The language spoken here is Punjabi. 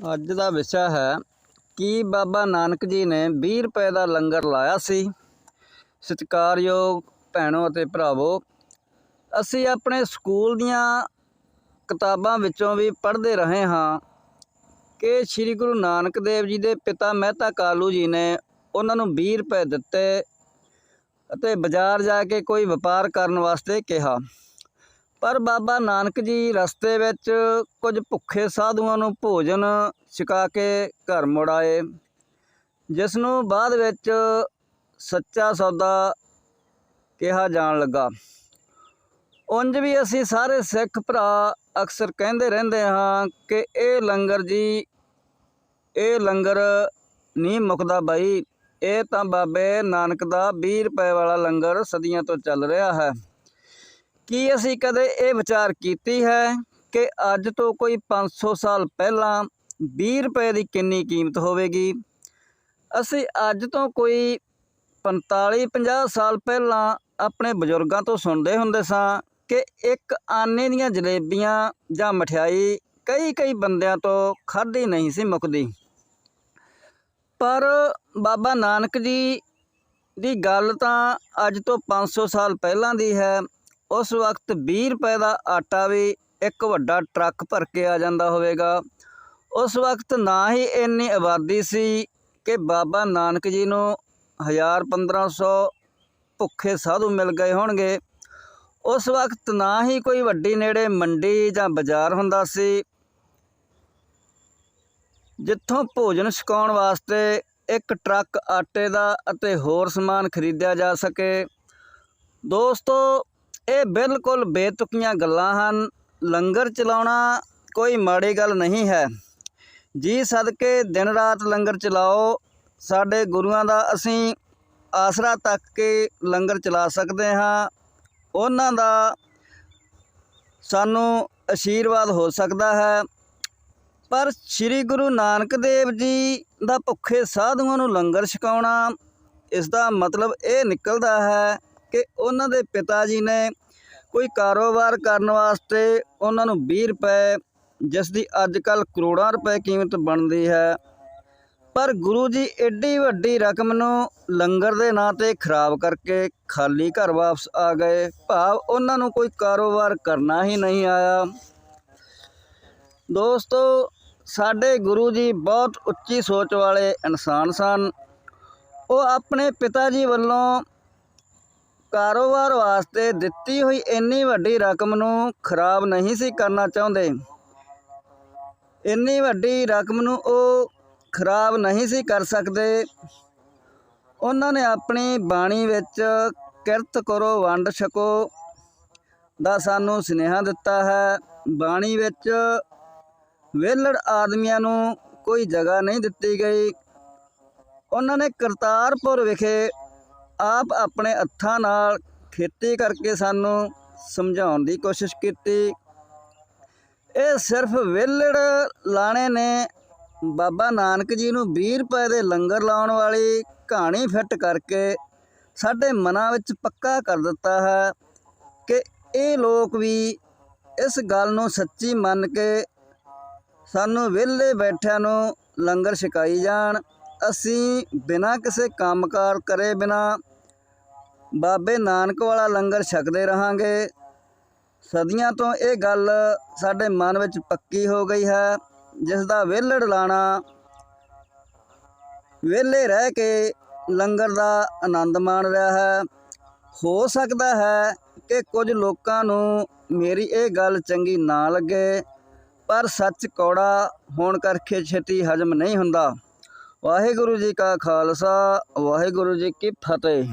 ਅੱਜ ਦਾ ਵਿਸ਼ਾ ਹੈ ਕੀ ਬਾਬਾ ਨਾਨਕ ਜੀ ਨੇ 20 ਰੁਪਏ ਦਾ ਲੰਗਰ ਲਾਇਆ ਸੀ। ਸਤਿਕਾਰਯੋਗ ਭੈਣੋ ਅਤੇ ਭਰਾਵੋ, ਅਸੀਂ ਆਪਣੇ ਸਕੂਲ ਦੀਆਂ ਕਿਤਾਬਾਂ ਵਿੱਚੋਂ ਵੀ ਪੜ੍ਹਦੇ ਰਹੇ ਹਾਂ ਕਿ ਸ੍ਰੀ ਗੁਰੂ ਨਾਨਕ ਦੇਵ ਜੀ ਦੇ ਪਿਤਾ ਮਹਿਤਾ ਕਾਲੂ ਜੀ ਨੇ ਉਹਨਾਂ ਨੂੰ 20 ਰੁਪਏ ਦਿੱਤੇ ਅਤੇ ਬਾਜ਼ਾਰ ਜਾ ਕੇ ਕੋਈ ਵਪਾਰ ਕਰਨ ਵਾਸਤੇ ਕਿਹਾ। ਪਰ ਬਾਬਾ ਨਾਨਕ ਜੀ ਰਸਤੇ ਵਿੱਚ ਕੁਝ ਭੁੱਖੇ ਸਾਧੂਆਂ ਨੂੰ ਭੋਜਨ ਛਕਾ ਕੇ ਘਰ ਮੁੜ ਆਏ ਜਿਸ ਨੂੰ ਬਾਅਦ ਵਿੱਚ ਸੱਚਾ ਸੌਦਾ ਕਿਹਾ ਜਾਣ ਲੱਗਾ। ਉਂਝ ਵੀ ਅਸੀਂ ਸਾਰੇ ਸਿੱਖ ਭਰਾ ਅਕਸਰ ਕਹਿੰਦੇ ਰਹਿੰਦੇ ਹਾਂ ਕਿ ਇਹ ਲੰਗਰ ਜੀ, ਇਹ ਲੰਗਰ ਨਹੀਂ ਮੁੱਕਦਾ ਬਾਈ, ਇਹ ਤਾਂ ਬਾਬੇ ਨਾਨਕ ਦਾ 20 ਰੁਪਏ ਵਾਲਾ ਲੰਗਰ ਸਦੀਆਂ ਤੋਂ ਚੱਲ ਰਿਹਾ ਹੈ। ਕੀ ਅਸੀਂ ਕਦੇ ਇਹ ਵਿਚਾਰ ਕੀਤੀ ਹੈ ਕਿ ਅੱਜ ਤੋਂ ਕੋਈ 500 ਸਾਲ ਪਹਿਲਾਂ 20 ਰੁਪਏ ਦੀ ਕਿੰਨੀ ਕੀਮਤ ਹੋਵੇਗੀ? ਅਸੀਂ ਅੱਜ ਤੋਂ ਕੋਈ 45 50 ਸਾਲ ਪਹਿਲਾਂ ਆਪਣੇ ਬਜ਼ੁਰਗਾਂ ਤੋਂ ਸੁਣਦੇ ਹੁੰਦੇ ਸਾਂ ਕਿ ਇੱਕ ਆਨੇ ਦੀਆਂ ਜਲੇਬੀਆਂ ਜਾਂ ਮਠਿਆਈ ਕਈ ਕਈ ਬੰਦਿਆਂ ਤੋਂ ਖਾਧੀ ਨਹੀਂ ਸੀ ਮੁੱਕਦੀ। ਪਰ ਬਾਬਾ ਨਾਨਕ ਜੀ ਦੀ ਗੱਲ ਤਾਂ ਅੱਜ ਤੋਂ 500 ਸਾਲ ਪਹਿਲਾਂ ਦੀ ਹੈ। ਉਸ ਵਕਤ 20 ਰੁਪਏ ਦਾ ਆਟਾ ਵੀ ਇੱਕ ਵੱਡਾ ਟਰੱਕ ਭਰ ਕੇ ਆ ਜਾਂਦਾ ਹੋਵੇਗਾ। ਉਸ ਵਕਤ ਨਾ ਹੀ ਇੰਨੀ ਆਬਾਦੀ ਸੀ ਕਿ ਬਾਬਾ ਨਾਨਕ ਜੀ ਨੂੰ 1000 1500 ਭੁੱਖੇ ਸਾਧੂ ਮਿਲ ਗਏ ਹੋਣਗੇ। ਉਸ ਵਕਤ ਨਾ ਹੀ ਕੋਈ ਵੱਡੀ ਨੇੜੇ ਮੰਡੀ ਜਾਂ ਬਾਜ਼ਾਰ ਹੁੰਦਾ ਸੀ, ਜਿੱਥੋਂ ਭੋਜਨ ਛਕਾਉਣ ਵਾਸਤੇ ਇੱਕ ਟਰੱਕ ਆਟੇ ਦਾ ਅਤੇ ਹੋਰ ਸਮਾਨ ਖਰੀਦਿਆ ਜਾ ਸਕੇ। ਦੋਸਤੋ ਇਹ ਬਿਲਕੁਲ ਬੇਤੁਕੀਆਂ ਗੱਲਾਂ ਹਨ। ਲੰਗਰ ਚਲਾਉਣਾ ਕੋਈ ਮਾੜੀ ਗੱਲ ਨਹੀਂ ਹੈ। ਜੀ ਸਦਕੇ ਦਿਨ ਰਾਤ ਲੰਗਰ ਚਲਾਓ। ਸਾਡੇ ਗੁਰੂਆਂ ਦਾ ਅਸੀਂ ਆਸਰਾ ਤੱਕ ਕੇ ਲੰਗਰ ਚਲਾ ਸਕਦੇ ਹਾਂ। ਉਹਨਾਂ ਦਾ ਸਾਨੂੰ ਅਸ਼ੀਰਵਾਦ ਹੋ ਸਕਦਾ ਹੈ। ਪਰ ਸ੍ਰੀ ਗੁਰੂ ਨਾਨਕ ਦੇਵ ਜੀ ਦਾ ਭੁੱਖੇ ਸਾਧੂਆਂ ਨੂੰ ਲੰਗਰ ਛਕਾਉਣਾ, ਇਸ ਦਾ ਮਤਲਬ ਇਹ ਨਿਕਲਦਾ ਹੈ ਕਿ ਉਹਨਾਂ ਦੇ ਪਿਤਾ ਜੀ ਨੇ ਕੋਈ ਕਾਰੋਬਾਰ ਕਰਨ ਵਾਸਤੇ ਉਹਨਾਂ ਨੂੰ 20 ਰੁਪਏ, ਜਿਸ ਦੀ ਅੱਜ ਕੱਲ ਕਰੋੜਾਂ ਰੁਪਏ ਕੀਮਤ ਬਣਦੀ ਹੈ। ਪਰ ਗੁਰੂ ਜੀ ਐਡੀ ਵੱਡੀ ਰਕਮ ਨੂੰ ਲੰਗਰ ਦੇ ਨਾਂ ਤੇ ਖਰਾਬ ਕਰਕੇ ਖਾਲੀ ਘਰ ਵਾਪਸ ਆ ਗਏ। ਭਾਵ ਉਹਨਾਂ ਨੂੰ ਕੋਈ ਕਾਰੋਬਾਰ ਕਰਨਾ ਹੀ ਨਹੀਂ ਆਇਆ। ਦੋਸਤੋ, ਸਾਡੇ ਗੁਰੂ ਜੀ ਬਹੁਤ ਉੱਚੀ ਸੋਚ ਵਾਲੇ ਇਨਸਾਨ ਸਨ। ਉਹ ਆਪਣੇ ਪਿਤਾ ਜੀ ਵੱਲੋਂ ਕਾਰੋਬਾਰ ਵਾਸਤੇ ਦਿੱਤੀ ਹੋਈ ਇੰਨੀ ਵੱਡੀ ਰਕਮ ਨੂੰ ਖਰਾਬ ਨਹੀਂ ਸੀ ਕਰਨਾ ਚਾਹੁੰਦੇ। ਇੰਨੀ ਵੱਡੀ ਰਕਮ ਨੂੰ ਉਹ ਖਰਾਬ ਨਹੀਂ ਸੀ ਕਰ ਸਕਦੇ। ਉਹਨਾਂ ਨੇ ਆਪਣੀ ਬਾਣੀ ਵਿੱਚ ਕਿਰਤ ਕਰੋ, ਵੰਡ ਛਕੋ ਦਾ ਸਾਨੂੰ ਸੁਨੇਹਾ ਦਿੱਤਾ ਹੈ। ਬਾਣੀ ਵਿੱਚ ਵਿਹਲੜ ਆਦਮੀਆਂ ਨੂੰ ਕੋਈ ਜਗ੍ਹਾ ਨਹੀਂ ਦਿੱਤੀ ਗਈ। ਉਹਨਾਂ ਨੇ ਕਰਤਾਰਪੁਰ ਵਿਖੇ ਆਪ ਆਪਣੇ ਹੱਥਾਂ ਨਾਲ ਖੇਤੀ ਕਰਕੇ ਸਾਨੂੰ ਸਮਝਾਉਣ ਦੀ ਕੋਸ਼ਿਸ਼ ਕੀਤੀ। ਇਹ ਸਿਰਫ ਵਿਹਲੜ ਲਾਣੇ ਨੇ। ਬਾਬਾ ਨਾਨਕ ਜੀ ਨੂੰ 20 ਰੁਪਏ ਦੇ ਲੰਗਰ ਲਾਉਣ ਵਾਲੀ ਕਹਾਣੀ ਫਿੱਟ ਕਰਕੇ ਸਾਡੇ ਮਨਾਂ ਵਿੱਚ ਪੱਕਾ ਕਰ ਦਿੱਤਾ ਹੈ ਕਿ ਇਹ ਲੋਕ ਵੀ ਇਸ ਗੱਲ ਨੂੰ ਸੱਚੀ ਮੰਨ ਕੇ ਸਾਨੂੰ ਵਿਹਲੇ ਬੈਠਿਆਂ ਨੂੰ ਲੰਗਰ ਛਕਾਈ ਜਾਣ। ਅਸੀਂ ਬਿਨਾਂ ਕਿਸੇ ਕੰਮਕਾਰ ਕਰੇ ਬਿਨਾਂ ਬਾਬੇ ਨਾਨਕ ਵਾਲਾ ਲੰਗਰ ਛਕਦੇ ਰਹਾਂਗੇ। ਸਦੀਆਂ ਤੋਂ ਇਹ ਗੱਲ ਸਾਡੇ ਮਨ ਵਿੱਚ ਪੱਕੀ ਹੋ ਗਈ ਹੈ। ਜਿਸ ਦਾ ਵਿਹਲੜ ਲਾਣਾ, ਵਿਹਲੇ ਰਹਿ ਕੇ ਲੰਗਰ ਦਾ ਆਨੰਦ ਮਾਣ ਰਿਹਾ ਹੈ। ਹੋ ਸਕਦਾ ਹੈ ਕਿ ਕੁਝ ਲੋਕਾਂ ਨੂੰ ਮੇਰੀ ਇਹ ਗੱਲ ਚੰਗੀ ਨਾ ਲੱਗੇ, ਪਰ ਸੱਚ ਕੌੜਾ ਹੋਣ ਕਰਕੇ ਛੇਤੀ ਹਜਮ ਨਹੀਂ ਹੁੰਦਾ। ਵਾਹਿਗੁਰੂ ਜੀ ਕਾ ਖਾਲਸਾ, ਵਾਹਿਗੁਰੂ ਜੀ ਕੀ ਫਤਿਹ।